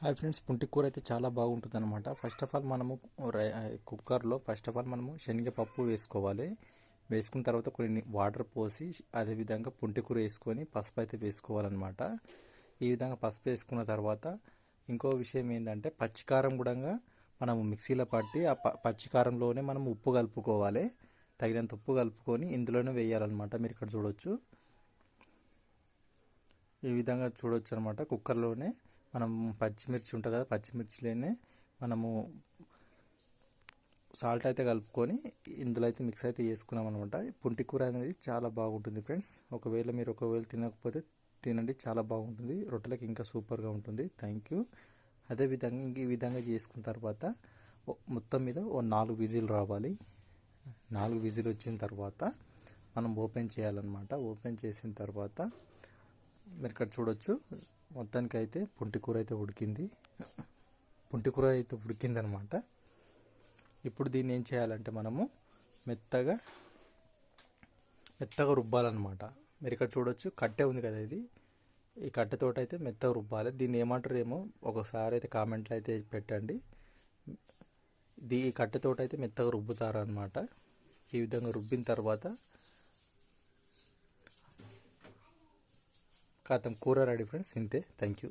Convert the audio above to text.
Hi friends పుంటి కూర అయితే చాలా బాగుంటుంది అనమాట ఫస్ట్ ఆఫ్ ఆల్ మనము కుక్కర్లో ఫస్ట్ ఆఫ్ ఆల్ మనము శనగపప్పు వేసుకోవాలి. వేసుకున్న తర్వాత కొన్ని వాటర్ పోసి అదేవిధంగా పుంటి కూర వేసుకొని పసుపు అయితే వేసుకోవాలన్నమాట. ఈ విధంగా పసుపు వేసుకున్న తర్వాత ఇంకో విషయం ఏంటంటే పచ్చికారం కూడా మనము మిక్సీలో పట్టి ఆ ప పచ్చికారంలోనే మనం ఉప్పు కలుపుకోవాలి. తగినంత ఉప్పు కలుపుకొని ఇందులోనే వేయాలన్నమాట. మీరు ఇక్కడ చూడొచ్చు. ఈ విధంగా చూడొచ్చు అనమాట కుక్కర్లోనే. మనం పచ్చిమిర్చి ఉంటుంది కదా పచ్చిమిర్చిలోనే మనము సాల్ట్ అయితే కలుపుకొని ఇందులో అయితే మిక్స్ అయితే చేసుకున్నాం అనమాట పుంటి కూర అనేది చాలా బాగుంటుంది ఫ్రెండ్స్ ఒకవేళ మీరు ఒకవేళ తినకపోతే తినండి చాలా బాగుంటుంది. రొట్టెలకు ఇంకా సూపర్గా ఉంటుంది. థ్యాంక్ యూ అదేవిధంగా ఇంక ఈ విధంగా చేసుకున్న తర్వాత మొత్తం మీద ఓ నాలుగు విజిల్ రావాలి. నాలుగు విజిల్ వచ్చిన తర్వాత మనం ఓపెన్ చేయాలన్నమాట. ఓపెన్ చేసిన తర్వాత మీరు ఇక్కడ చూడొచ్చు. మొత్తానికి అయితే పుంటికూర అయితే ఉడికింది. పుంటి కూర అయితే ఉడికింది అనమాట ఇప్పుడు దీన్ని ఏం చేయాలంటే మనము మెత్తగా మెత్తగా రుబ్బాలన్నమాట. మీరు ఇక్కడ చూడొచ్చు కట్టె ఉంది కదా ఇది. ఈ కట్టెతోటి అయితే మెత్తగా రుబ్బాలి. దీన్ని ఏమంటారు ఏమో ఒకసారి అయితే కామెంట్లో అయితే పెట్టండి. ఇది ఈ కట్టెతోటి అయితే మెత్తగా రుబ్బుతారు అనమాట ఈ విధంగా రుబ్బిన తర్వాత కాతం కూర రెడీ ఫ్రెండ్స్ ఇంతే. Thank you